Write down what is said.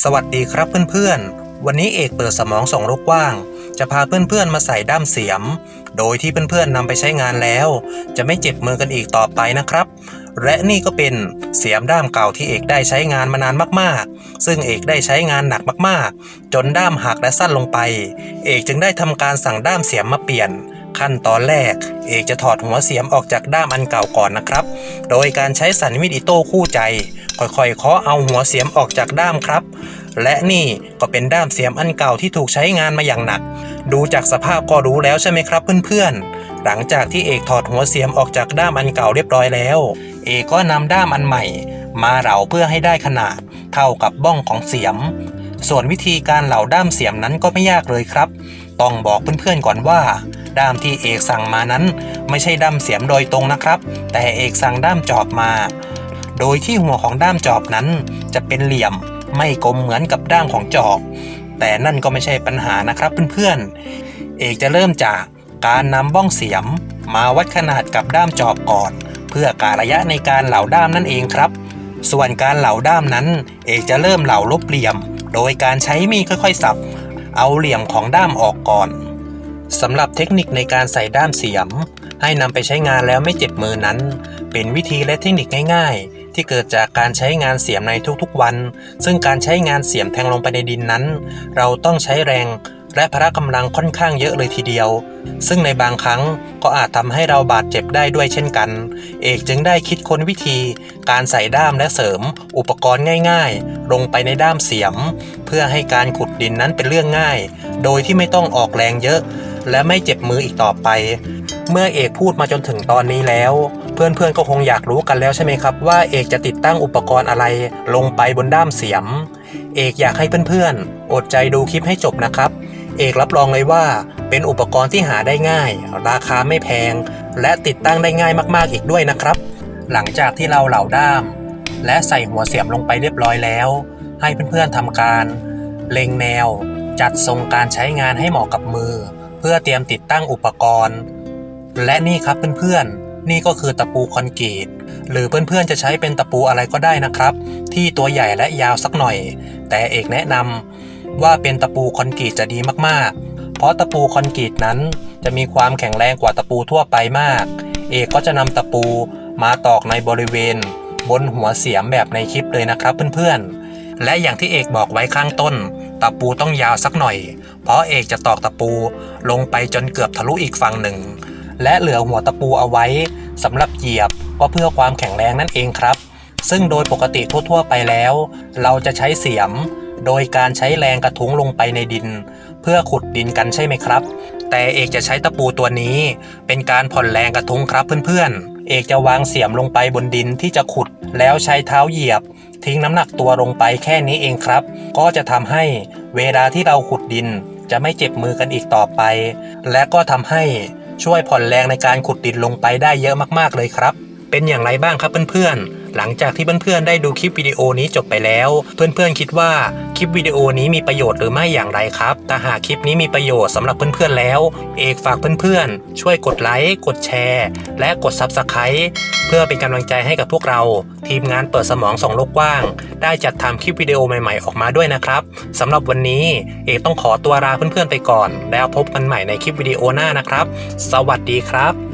สวัสดีครับเพื่อนๆ วันนี้เอกเปิดสมองส่องโลกกว้าง จะพาเพื่อนๆมาใส่ด้ามเสียม โดยที่เพื่อนๆนำไปใช้งานแล้ว จะไม่เจ็บมือกันอีกต่อไปนะครับ และนี่ก็เป็นเสียมด้ามเก่าที่เอกได้ใช้งานมานานมากๆ ซึ่งเอกได้ใช้งานหนักมากๆ จนด้ามหักและสั้นลงไป เอกจึงได้ทำการสั่งด้ามเสียมมาเปลี่ยนขั้นตอนแรก เอกจะถอดหัวเสียมออกจากด้ามอันเก่าก่อนนะครับ โดยการใช้สันมีดอิโต้คู่ใจ ค่อยๆเคาะเอาหัวเสียมออกจากด้ามครับ และนี่ก็เป็นด้ามเสียมอันเก่าที่ถูกใช้งานมาอย่างหนัก ดูจากสภาพก็รู้แล้วใช่ไหมครับเพื่อนๆ หลังจากที่เอกถอดหัวเสียมออกจากด้ามอันเก่าเรียบร้อยแล้ว เอกก็นำด้ามอันใหม่ มาเหลาเพื่อให้ได้ขนาด เท่ากับบ้องของเสียม ส่วนวิธีการเหลาด้ามเสียมนั้นก็ไม่ยากเลยครับ ต้องบอกเพื่อนๆก่อนว่าด้ามที่เอกสั่งมานั้น ไม่ใช่ด้ามเสียมโดยตรงนะครับ แต่เอกสั่งด้ามจอบมา โดยที่หัวของด้ามจอบนั้น จะเป็นเหลี่ยมไม่กลมเหมือนกับด้ามของจอบ แต่นั่นก็ไม่ใช่ปัญหานะครับเพื่อนๆ เอกจะเริ่มจากการนำบ้องเสียม มาวัดขนาดกับด้ามจอบก่อน เพื่อการระยะในการเหล่าด้ามนั่นเองครับ ส่วนการเหล่าด้ามนั้น เอกจะเริ่มเหล่าลบเหลี่ยม โดยการใช้มีดค่อยๆสับ เอาเหลี่ยมของด้ามออกก่อนสำหรับเทคนิคในการใส่ด้ามเสียม ให้นำไปใช้งานแล้วไม่เจ็บมือนั้น เป็นวิธีและเทคนิคง่ายๆ ที่เกิดจากการใช้งานเสียมในทุกๆวัน ซึ่งการใช้งานเสียมแทงลงไปในดินนั้น เราต้องใช้แรง และพละกำลังค่อนข้างเยอะเลยทีเดียว ซึ่งในบางครั้งก็อาจทำให้เราบาดเจ็บได้ด้วยเช่นกัน เอกจึงได้คิดค้นวิธี การใส่ด้ามและเสริม อุปกรณ์ง่ายๆ ลงไปในด้ามเสียม เพื่อให้การขุดดินนั้นเป็นเรื่องง่าย โดยที่ไม่ต้องออกแรงเยอะ และไม่เจ็บมืออีกต่อไป เมื่อเอกพูดมาจนถึงตอนนี้แล้ว เพื่อนๆก็คงอยากรู้กันแล้วใช่ไหมครับว่าเอกจะติดตั้งอุปกรณ์อะไรลงไปบนด้ามเสียม เอกอยากให้เพื่อนๆ อดใจดูคลิปให้จบนะครับ เอกรับรองเลยว่าเป็นอุปกรณ์ที่หาได้ง่าย ราคาไม่แพง และติดตั้งได้ง่ายมากๆอีกด้วยนะครับ หลังจากที่เราเหล่าด้าม และใส่หัวเสียมลงไปเรียบร้อยแล้ว ให้เพื่อนๆทำการเล็งแนว จัดทรงการใช้งานให้เหมาะกับมือ เพื่อเตรียมติดตั้งอุปกรณ์ และนี่ครับเพื่อนๆ นี่ก็คือตะปูคอนกรีต หรือเพื่อนๆจะใช้เป็นตะปูอะไรก็ได้นะครับ ที่ตัวใหญ่และยาวสักหน่อย แต่เอกแนะนำว่าเป็นตะปูคอนกรีตจะดีมากๆ เพราะตะปูคอนกรีตนั้น จะมีความแข็งแรงกว่าตะปูทั่วไปมาก เอกก็จะนำตะปูมาตอกในบริเวณ บนหัวเสียมแบบในคลิปเลยนะครับเพื่อนๆ และอย่างที่เอกบอกไว้ข้างต้น ตะปูต้องยาวสักหน่อย เพราะเอกจะตอกตะปูลงไปจนเกือบทะลุอีกฝั่งหนึ่ง และเหลือหัวตะปูเอาไว้สำหรับเหยียบก็เพื่อความแข็งแรงนั่นเองครับ ซึ่งโดยปกติทั่วๆไปแล้ว เราจะใช้เสียม โดยการใช้แรงกระทุ้งลงไปในดิน เพื่อขุดดินกันใช่ไหมครับ แต่เอกจะใช้ตะปูตัวนี้ เป็นการผ่อนแรงกระทุ้งครับเพื่อนๆ เอกจะวางเสียมลงไปบนดินที่จะขุดแล้วใช้เท้าเหยียบทิ้งน้ำหนักตัวลงไปแค่นี้เองครับ ก็จะทำให้เวลาที่เราขุดดินจะไม่เจ็บมือกันอีกต่อไป และก็ทำให้ ช่วยผ่อนแรงในการขุดดินลงไปได้เยอะมากๆเลยครับ เป็นอย่างไรบ้างครับเพื่อนๆ หลังจากที่เพื่อนๆได้ดูคลิปวิดีโอนี้จบไปแล้ว เพื่อนๆคิดว่าคลิปวิดีโอนี้มีประโยชน์หรือไม่อย่างไรครับถ้าหากคลิปนี้มีประโยชน์สำหรับเพื่อนๆแล้ว เอกฝากเพื่อนๆ ช่วยกดไลค์กดแชร์ และกด Subscribe เพื่อเป็นกำลังใจให้กับพวกเรา ทีมงานเปิดสมองส่องโลกกว้าง ได้จัดทำคลิปวิดีโอใหม่ๆออกมาด้วยนะครับสำหรับวันนี้เอกต้องขอตัวลาเพื่อนๆไปก่อน แล้วพบกันใหม่ในคลิปวิดีโอหน้านะครับ สวัสดีครับ